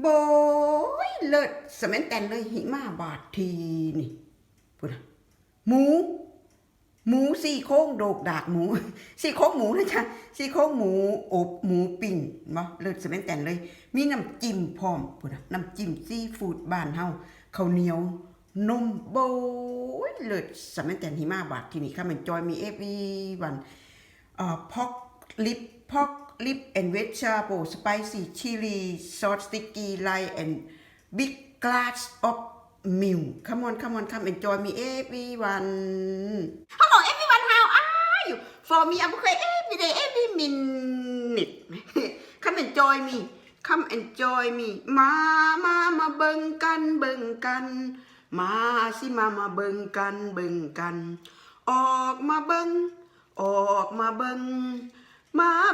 โบยเลิศสแมนแตนเลยหิมาบาททีนี่พูดนะหมู หมูสี่โครงโดกดากหมูสี่โครงหมูนะจ๊ะสี่โครงหมูอบหมูปิ้งมาเลิศสแมนแตนเลย มีน้ำจิ้มพร้อมพูดนะน้ำจิ้มซีฟู้ดบ้านเฮาข้าวเหนียวนมโบยเลิศสแมนแตนหิมาบาททีนี่ค่ะมันจอยมีเอฟวีวันพอกลิปพอก ลิปแอนเวชชาโบสไปซี่ชิลีซอสสติกกี้ไลแอนบิ๊กกลาสออฟมิลคัมออนคัมออนคัมเอนจอยมีเอฟวีวันฮัลโหลเอฟวีวันฮาวอาอยู่ for me I'm okay every day every minute come enjoy me come enjoy me มามามาเบิ่งกันเบิ่งกัน มาสิมามาเบิ่งกันเบิ่งกัน ออกมาเบิ่งออกมาเบิ่ง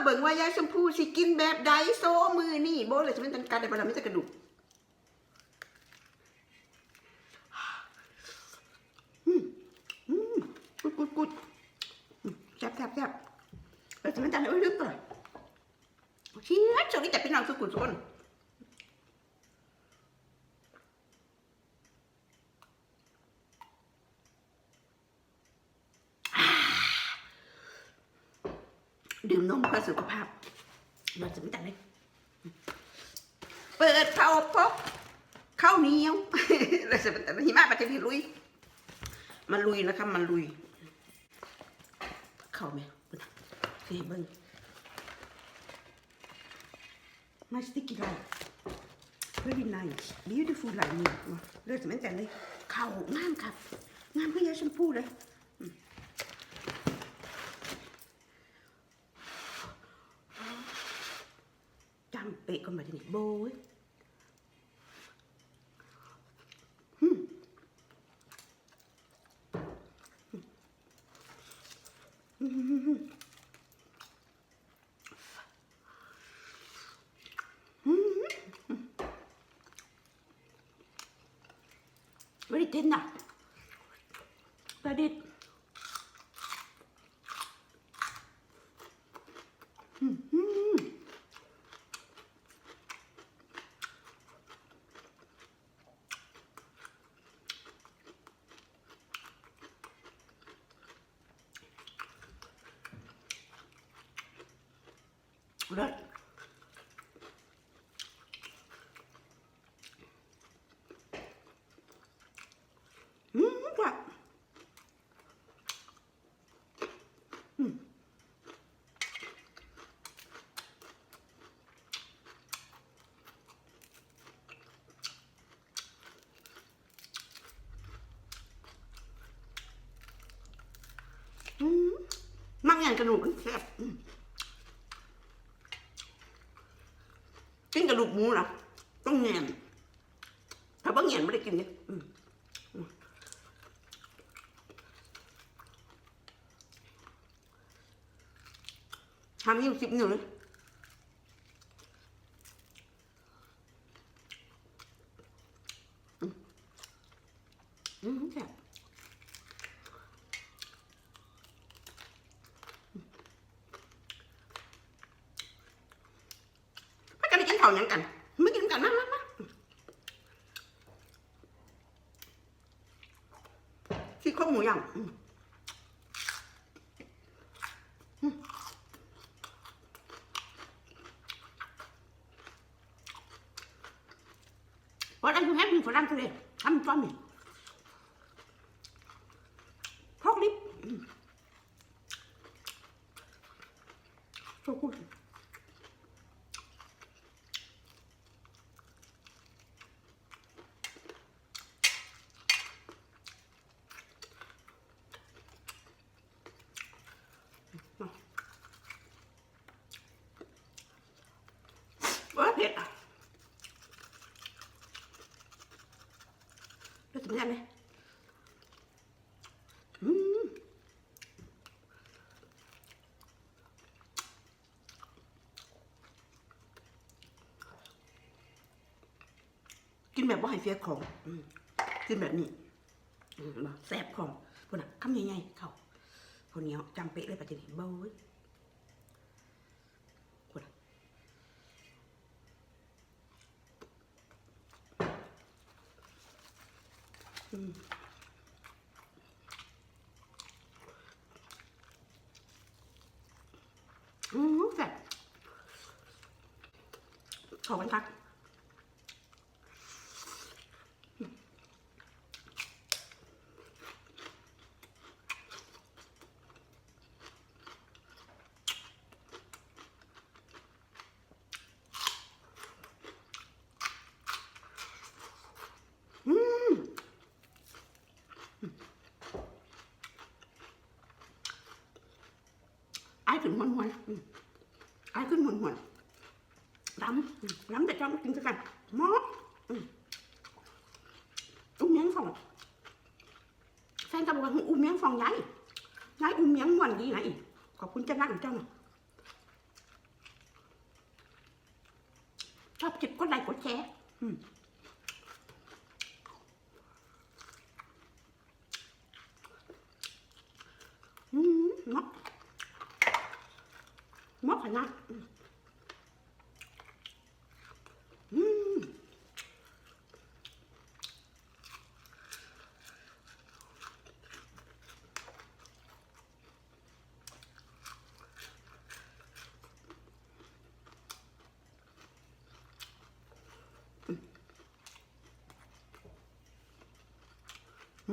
เบิ่งว่ายายชมพู่สิกินแบบใดโซมือนี่โบเลยจะเป็นตันการแต่พลังไม่จะกระดูกอืมอืมกุดกุดกุดแซ่บแซ่บแซ่บเราจะเป็นตันเลยลึกเลยเชี่ยช่วงนี้แต่พี่น้องสุกุลสุกุล ดื่มนมเพื่อสุขภาพเราจะไม่ตันเลยเปิดเผาพบข้าวเหนียวเราจะเป็นตันหิมะปัจจุบันลุยมันลุยนะครับมันลุย เข้าไหมเบิ่งเฮ้ยเบิ้งมาสติกกี้ไล very nice beautiful ลายนี้เลือดจะไม่แต่เลยเข่างามครับงามเพื่อยาชมพูเลย อืมจำเปะก่อนมาทีนี้โบยอืม very tender very rất อืมค่ะมักอย่างกระดูกมันแซ่บกินกระดูกหมูนะต้องแงนถ้าบ่แงนไม่ได้กินเนี่ย อืมทำอยู่สิบหนึ่งอืมแซ่บไม่กันได้กินข้าวยังกันไม่กินกันมามามาที่ข้าวหมูย่าง 한 소리 참 쫌이 กินแบบว่าให้เสียของกินแบบนี้แสบของคนน่ะคำใหญ่ๆเขาคนเนี้ยจำเป๊ะเลยปัจจุบันเบ้ยคนน่ะอืมอืมแสบขอบคุณครับ ขึ้นหวนหวนอืมไอ้ขึ้นหวนหวนล้ำล้ำแต่จ้องกินสักกันมออุ้มเมียงฟองแฟนก็บอกว่าอุ้มเมียงฟองยายยายอุ้มเมียงม่วนดีนะอีกขอบคุณเจ้านั่งเจ้านะชอบจิบก็ไลค์กดแชร์อืม อืมเนะมอกขนาดอืม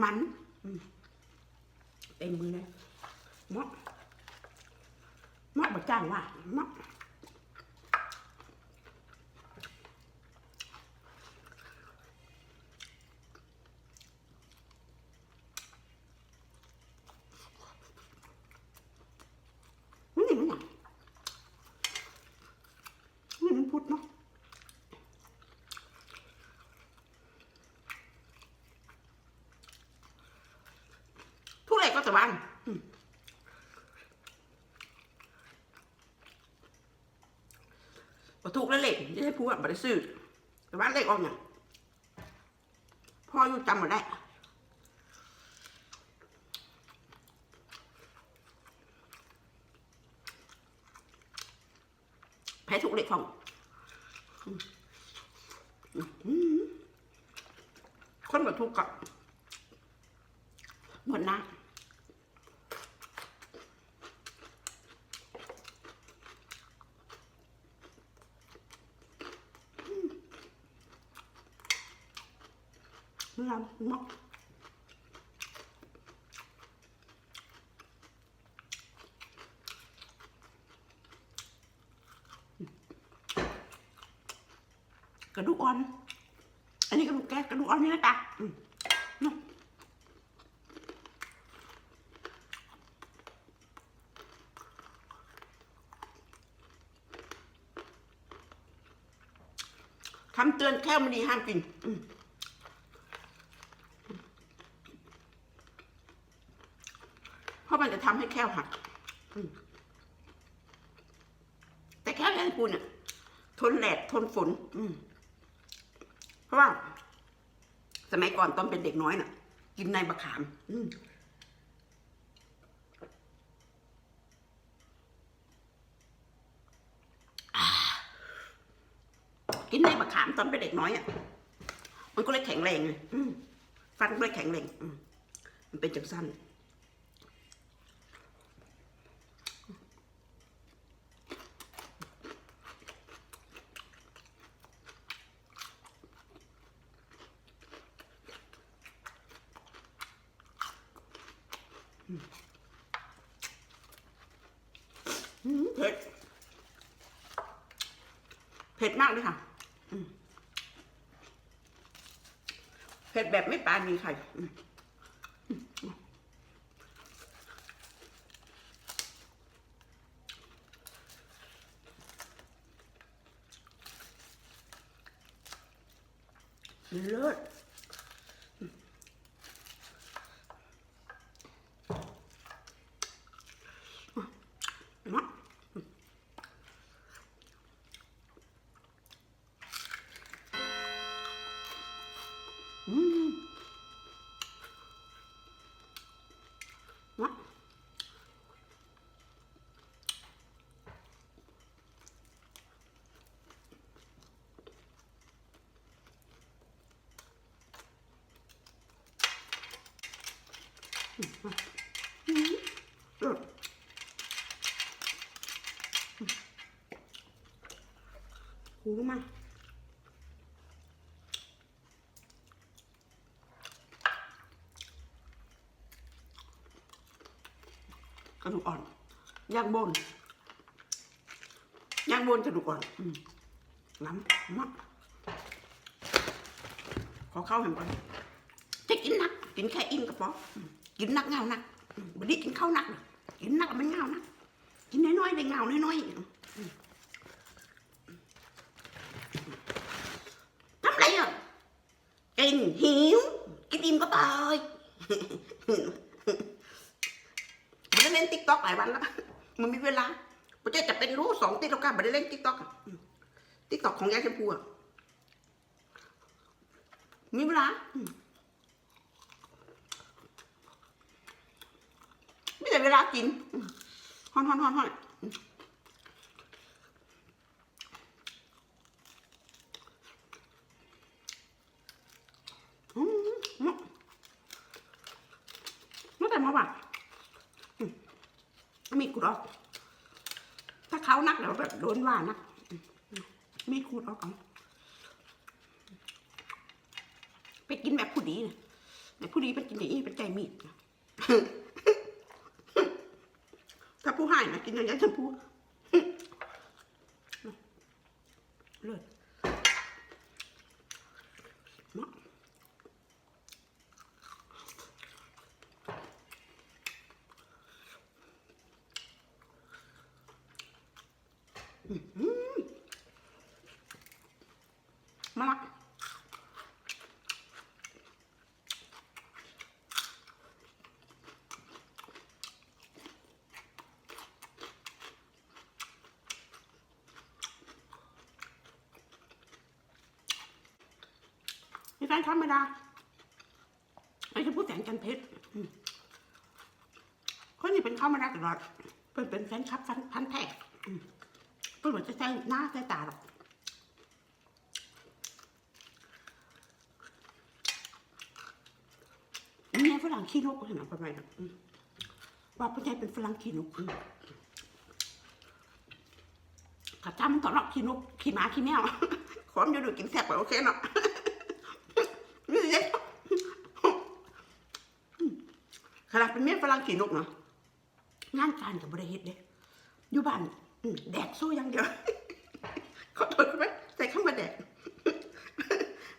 มันเต็มมือเลยมอ กมอกบะจ้างว่ามอกนี่มันหยังนี่มันพุดเนาะทุเรศก็จะวางอืมบ่ ถูกแล้วเหล็กจะให้พูดว่าบ่ได้ซื้อแต่ว่าเลขออกเนี่ยพ่ออยู่จำมาได้แพ้ถูกเหล็กของอืมอืมคนมาทุกข์กับหมดนะ เราเนาะกระดูกอ่อน อันนี้กระดูกแกะกระดูกอ่อนนี่นะจ๊ะอืมเนาะคำเตือนแค่มันดีห้ามกินอืมเพราะมันจะ ทำให้แค่หักแต่แค่วยันปูเนี่ยทนแดดทนฝน อืม เพราะว่า สมัยก่อนตอนเป็นเด็กน้อยน่ะ กินในบะขาม อืมกินในบะขามตอนเป็นเด็กน้อยอะ มันก็เลยแข็งแรงไงฟันก็เลยแข็งแรงมมันเป็นจังสั้น อืมเผ็ด เผ็ดมากเลยค่ะอืมเผ็ด แบบไม่ปรานีใครอืมเลิศเนาะ อืมเนาะ เลิศ หูมากกระดูอ่อนย่างบนย่างบนกระดูกอ่อนล้ำมากขอเข้าแหมก่อนจะกินนัก กินแค่อิ่มก็พออืมกินนักเงานักอืมวันนี้กินข้าวนัก กินนักมันเงานัก กินน้อยๆได้เงาน้อยๆอืมทำไรอะกิ นหิว กินอิ่มก็ตายไม่ได้เล่นติ๊กต็อกหลายวันแล้วมันมีเวลาประเทศจะเป็นรู้สองติ๊กต็อกไม่ได้เล่นติ๊กต็อกติ๊กต็อกของยายชมพูอะมีเวลาไม่ได้เวลากินฮอนฮอนฮอนฮอนอืมอืมไม่แต่มาว่ะ มีขูดอก ถ้าเขานักเดี๋ยวแบบโดนว่านักมีขูดออกก่อนไปกินแบบผู้ดีนะแบบผู้ดีเป็นกินอย่างนี้เป็นใจมีดถ้าผู้ให้นะกินอย่างนี้ฉันพูเลิศมาก มาละมี แฟนธรรมดาไม่ใช่พูดแสงจันเพชรคนนี้เป็นเข้ามาได้ตลอดเป็นเป็นแฟนคลับพันพันแท้อืมเพื่นเหมือนจะใช้หน้าใช้ตาหรอกนี่ฝรั่งขี้นกเห็นไหมประมาณนั้นว่าพ่อใหญ่เป็นฝรั่งขี้นกข้าจำมันตอรอกขี้นกขี้หมาขี้แมวขอมอยู่ดูกินแซ่บกว่าโอเคเนาะ นี่เอง ขนาดเป็นเมียฝรั่งขี่นกเนาะงานการกับบริเฮ็ดเด้อยู่บ้านแดกสู้อย่างเดียวเขาโทนไหมใส่ข้ามาแดก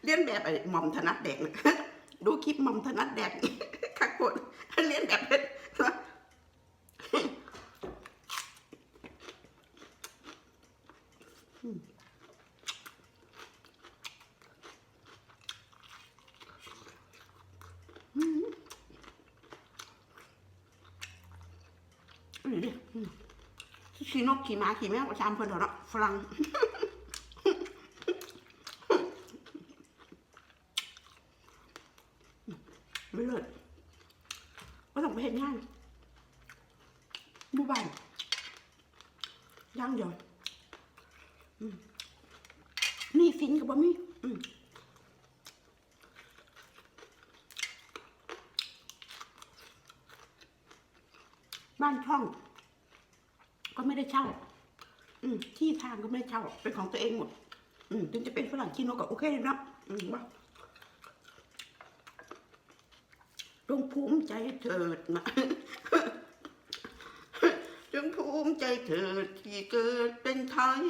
เลียนแบบไอ้หม่อมธนัดแดกนะดูคลิปหม่อมธนัดแดกขักโคตรเลียนแบบเพชร นี่ดิอืมขี่ นกขี่ม้าขี่แมวประจำเพิ่นเถอะเนาะฝรั่งไม่เลิศก็ต้องไปเห็นงานบูบ้านย่างเดียวมนี่สินกับบ่มีอืมบ้านช่อง ไม่ได้เช่า อืมที่ทางก็ไม่ได้เช่า เป็นของตัวเองหมด อืมถึงจะเป็นฝรั่งขี้นกก็โอเคเลยเนาะอืมว่าจงภูมิใจเถิดนะจงภูมิใจเถิดที่เกิดเป็นไทย